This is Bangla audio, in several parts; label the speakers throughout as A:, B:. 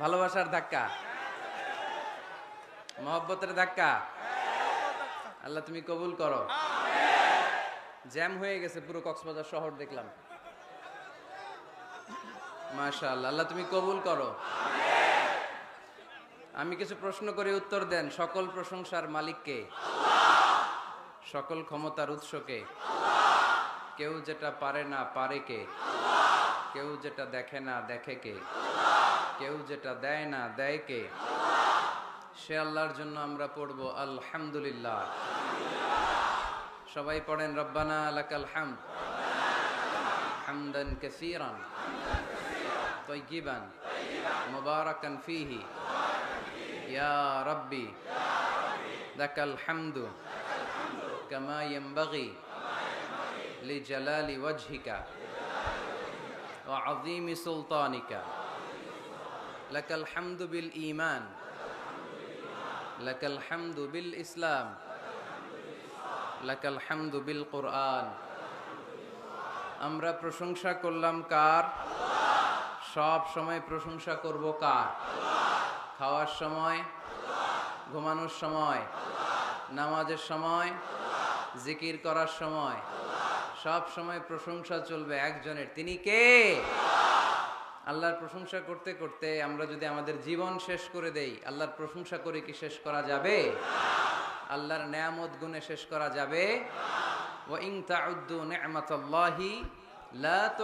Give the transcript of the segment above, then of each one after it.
A: ভালোবাসার ধাক্কা। মহব্বতের ধাক্কা। আল্লাহ তুমি কবুল করো। জ্যাম হয়ে গেছে পুরো কক্সবাজার শহর দেখলাম। মাশাআল্লাহ, আল্লাহ তুমি কবুল করো। আমি কিছু প্রশ্ন করে, উত্তর দেন। সকল প্রশংসার মালিককে? সকল ক্ষমতার উৎসকে? কেউ যেটা পারে না, পারে কে? কেউ যেটা দেখে না, দেখে কে? কেউ যেটা দেয় না, দেয় কে? সে আল্লাহর জন্য আমরা পড়ব আলহামদুলিল্লাহ। সবাই পড়েন, রব্বানা আলাকাল হাম হামদান কাসীরান তৈগিবান মুবারকান ফিহি, ইয়া রব্বি দাকাল হামদু, কামা ইয়ানবাগি লিজালালি ওয়াজহিকা ওয়া আযীমি সুলতানিকা। লাকাল হামদু বিল ইমান লাকাল হামদু বিল ইসলাম। লাকাল হামদু বিল কোরআন। আমরা প্রশংসা করলাম কার? সব সময় প্রশংসা করব কার? খাওয়ার সময়? ঘুমানোর সময়? নামাজের সময়? জিকির করার সময়? সব সময় প্রশংসা চলবে একজনের। তিনি কে? আল্লাহর প্রশংসা করতে করতে আমরা যদি আমাদের জীবন শেষ করে দেই, আল্লাহর প্রশংসা করে কি শেষ করা যাবে? আল্লাহর নেয়ামত গুণে শেষ করা যাবে? নি'মাতাল্লাহি লা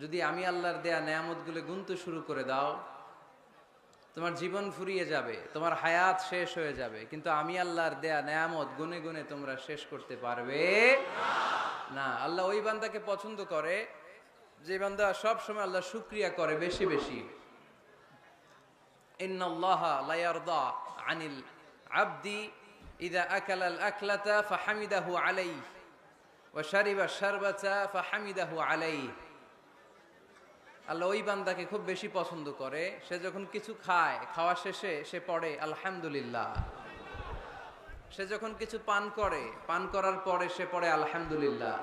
A: যদি আমি আল্লাহর দেয়া নেয়ামতগুলো গুনতে শুরু করে দাও তোমার জীবন ফুরিয়ে যাবে, তোমার হায়াত শেষ হয়ে যাবে, কিন্তু আমি আল্লাহর দেয়া নেয়ামত গুনে গুনে তোমরা শেষ করতে পারবে না। আল্লাহ ওই বান্দাকে পছন্দ করে, যে বান্দা সব সময় আল্লাহ শুক্রিয়া করে বেশি বেশি। আনিল আব্দি ইদা আকাল আকলাতা ফাহামিদাহু আলাই ও শারিবা শারবাতা ফাহামিদাহু আলাই আল্লাহ ওই বান্দাকে খুব বেশি পছন্দ করে, সে যখন কিছু খায়, খাওয়া শেষে সে পড়ে, আলহামদুলিল্লাহ। সে যখন কিছু পান করে, পান করার পরে সে পড়ে, আলহামদুলিল্লাহ।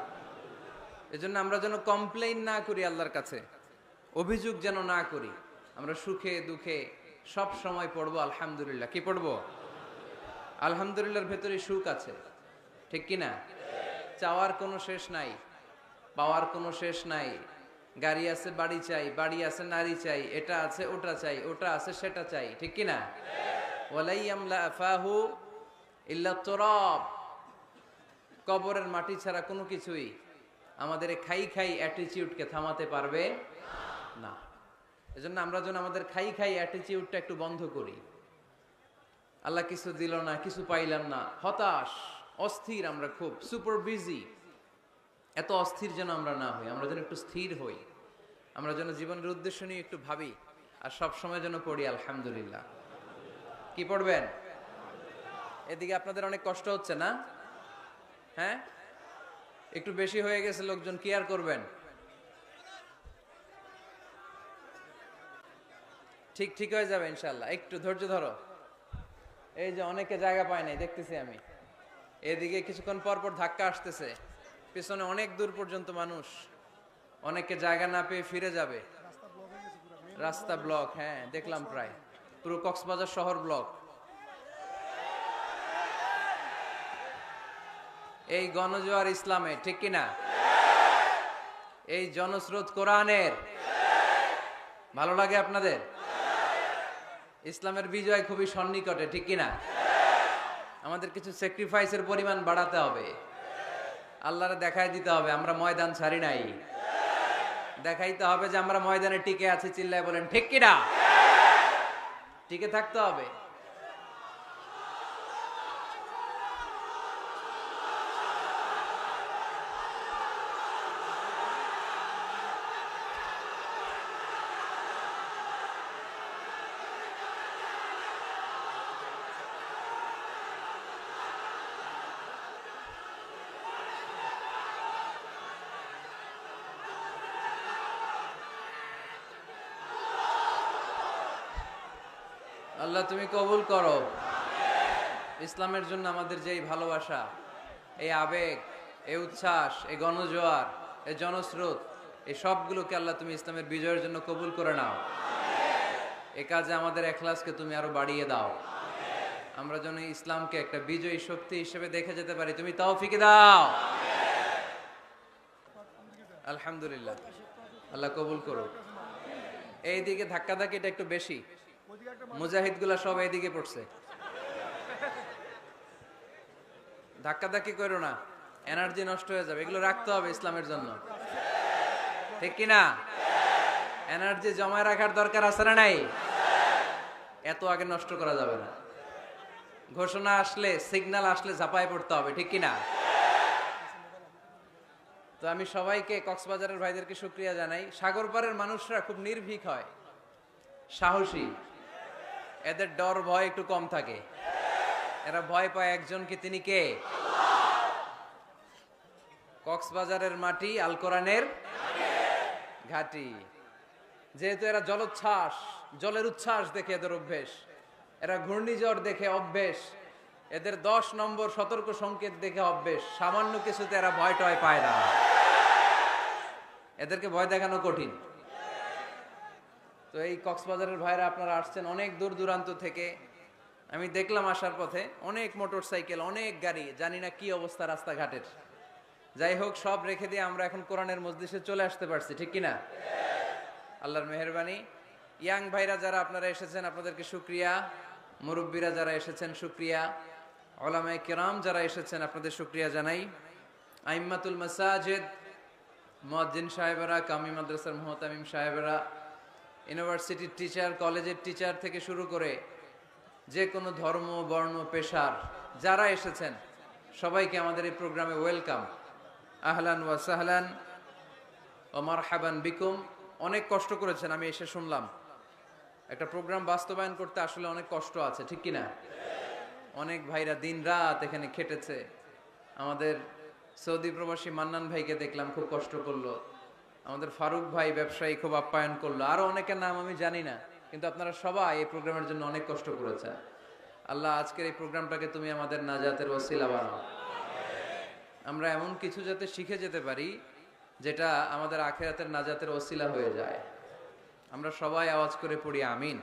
A: এজন্য আমরা যেন কমপ্লেইন না করি আল্লাহর কাছে, অভিযোগ যেন না করি, আমরা সুখে, দুঃখে সব সময় পড়ব, আলহামদুলিল্লাহ। কি পড়ব? আলহামদুলিল্লাহর ভেতরে সুখ আছে। ঠিক কি না চাওয়ার কোনো শেষ নাই, পাওয়ার কোনো শেষ নাই গাড়ি আছে, বাড়ি চাই, বাড়ি আছে, নারী চাই, এটা আছে, ওটা চাই, ওটা আছে, সেটা চাই, ঠিক কি না ওয়ালাই আমলা আফাহু ইল্লা তুরাব। কবরের মাটি ছাড়া কোনো কিছুই আমাদের খাই খাই অ্যাটিটিউডকে থামাতে পারবে না। এজন্য আমরা যেন আমাদের খাই খাই অ্যাটিটিউডটা একটু বন্ধ করি। আল্লাহ কিছু দিল না, কিছু পাইলাম না। হতাশ, অস্থির আমরা খুব সুপার বিজি এত অস্থির যেন আমরা না হই, আমরা যেন একটু স্থির হই, আমরা যেন জীবনের উদ্দেশ্য নিয়ে একটু ভাবি, আর সব সময় যেন পড়ি, আলহামদুলিল্লাহ। কি পড়বেন? এদিকে আপনাদের অনেক কষ্ট হচ্ছে না? হ্যাঁ? একটু বেশি হয়ে গেছে লোকজন, কি আর করবেন? ঠিক ঠিক হয়ে যাবে ইনশাল্লাহ একটু ধৈর্য ধরো। এই যে অনেকে জায়গা পায় নাই, দেখতেছি আমি। এদিকে কিছুক্ষণ পর পর ধাক্কা আসতেছে। পিছনে অনেক দূর পর্যন্ত মানুষ। অনেকে জায়গা না পেয়ে ফিরে যাবে। রাস্তা ব্লক হ্যাঁ দেখলাম প্রায়। পুরো কক্সবাজার শহর ব্লক। এই গণজোয়ার ইসলামে, ঠিক কিনা এই জনস্রোত কোরআনের। ভালো লাগে আপনাদের? ইসলামের বিজয় খুবই সন্নিকটে, ঠিক কিনা আমাদের কিছু স্যাক্রিফাইসের পরিমাণ বাড়াতে হবে। আল্লাহরে দেখাই দিতে হবে, আমরা ময়দান ছাড়ি নাই। দেখাইতে হবে যে আমরা ময়দানে টিকে আছি, চিল্লায় বলেন, ঠিক কিনা? টিকে থাকতে হবে। আল্লাহ তুমি কবুল করো। ইসলামের জন্য আমাদের যে এই ভালোবাসা, এই আবেগ, এই উচ্ছ্বাস, এই গণজোয়ার, এই জনস্রোত, এই সবগুলোকে আল্লাহ তুমি ইসলামের বিজয়ের জন্য কবুল করে নাও। এ কাজে আমাদের এখলাসকে তুমি আরও বাড়িয়ে দাও। আমরা যেন ইসলামকে একটা বিজয়ী শক্তি হিসেবে দেখে যেতে পারি। তুমি তৌফিকে দাও। আলহামদুলিল্লাহ। আল্লাহ কবুল করো এইদিকে ধাক্কা ধাক্কিটা একটু বেশি। মুজাহিদগুলা সব এইদিকে পড়ছে। ধাক্কা ধাক্কি করো না এনার্জি নষ্ট হয়ে যাবে, এগুলো রাখতে হবে ইসলামের জন্য। ঠিক কি না এনার্জি জমায় রাখার দরকার আছে না নাই? এত আগে নষ্ট করা যাবে না। ঘোষণা আসলে সিগন্যাল আসলে ঝাঁপায় পড়তে হবে, ঠিক কি না তো আমি সবাইকে, কক্সবাজারের ভাইদেরকে শুক্রিয়া জানাই। সাগর পাড়ের মানুষরা খুব নির্ভীক হয়, সাহসী। এদের ডর, ভয় একটু কম থাকে। এরা ভয় পায় একজনকে তিনি কে? কক্সবাজারের মাটি, আল কোরআনের ঘাটি। যেহেতু এরা জলোচ্ছ্বাস, জলের উচ্ছ্বাস দেখে এদের অভ্যেস। এরা ঘূর্ণিঝড় দেখে অভ্যেস। এদের দশ নম্বর সতর্ক সংকেত দেখে অভ্যেস। সামান্য কিছুতে এরা ভয় টয় পায় না। এদেরকে ভয় দেখানো কঠিন। তো এই কক্সবাজারের ভাইরা আপনারা আসছেন অনেক দূর দূরান্ত থেকে। আমি দেখলাম আসার পথে অনেক মোটর সাইকেল অনেক গাড়ি, জানি না কি অবস্থা রাস্তাঘাটের। যাই হোক, সব রেখে দিয়ে আমরা এখন কোরআনের মসজিদে চলে আসতে পারছি, ঠিক কিনা? আল্লাহর মেহরবানি। ইয়াং ভাইরা যারা আপনারা এসেছেন, আপনাদেরকে শুক্রিয়া। মুরব্বীরা যারা এসেছেন, শুক্রিয়া। ওলামায়ে কেরাম যারা এসেছেন, আপনাদের শুক্রিয়া জানাই। আইম্মাতুল মাসাজেদ, মুয়াজ্জিন সাহেবেরা, কামি মাদ্রাসার মোহতামিম সাহেবেরা ইউনিভার্সিটির টিচার কলেজের টিচার থেকে শুরু করে যে কোনো ধর্ম, বর্ণ, পেশার যারা এসেছেন, সবাইকে আমাদের এই প্রোগ্রামে ওয়েলকাম। আহলান ওয়া সাহলান ও মারহাবান বিকুম। অনেক কষ্ট করেছেন, আমি এসে শুনলাম। একটা প্রোগ্রাম বাস্তবায়ন করতে আসলে অনেক কষ্ট আছে, ঠিক কিনা? অনেক ভাইরা দিন রাত এখানে খেটেছে। আমাদের সৌদি প্রবাসী মান্নান ভাইকে দেখলাম, খুব কষ্ট করল। আমাদের ফারুক ভাই ব্যবসায়ী খুব আপ্যায়ন করল। আরও অনেকের নাম আমি জানি না, কিন্তু আপনারা সবাই এই প্রোগ্রামের জন্য অনেক কষ্ট করেছেন। আল্লাহ, আজকের এই প্রোগ্রামটাকে তুমি আমাদের নাজাতের ওসিলা বানাও। আমরা এমন কিছু যাতে শিখে যেতে পারি, যেটা আমাদের আখেরাতের নাজাতের ওসিলা হয়ে যায়। আমরা সবাই আওয়াজ করে পড়ি, আমিন।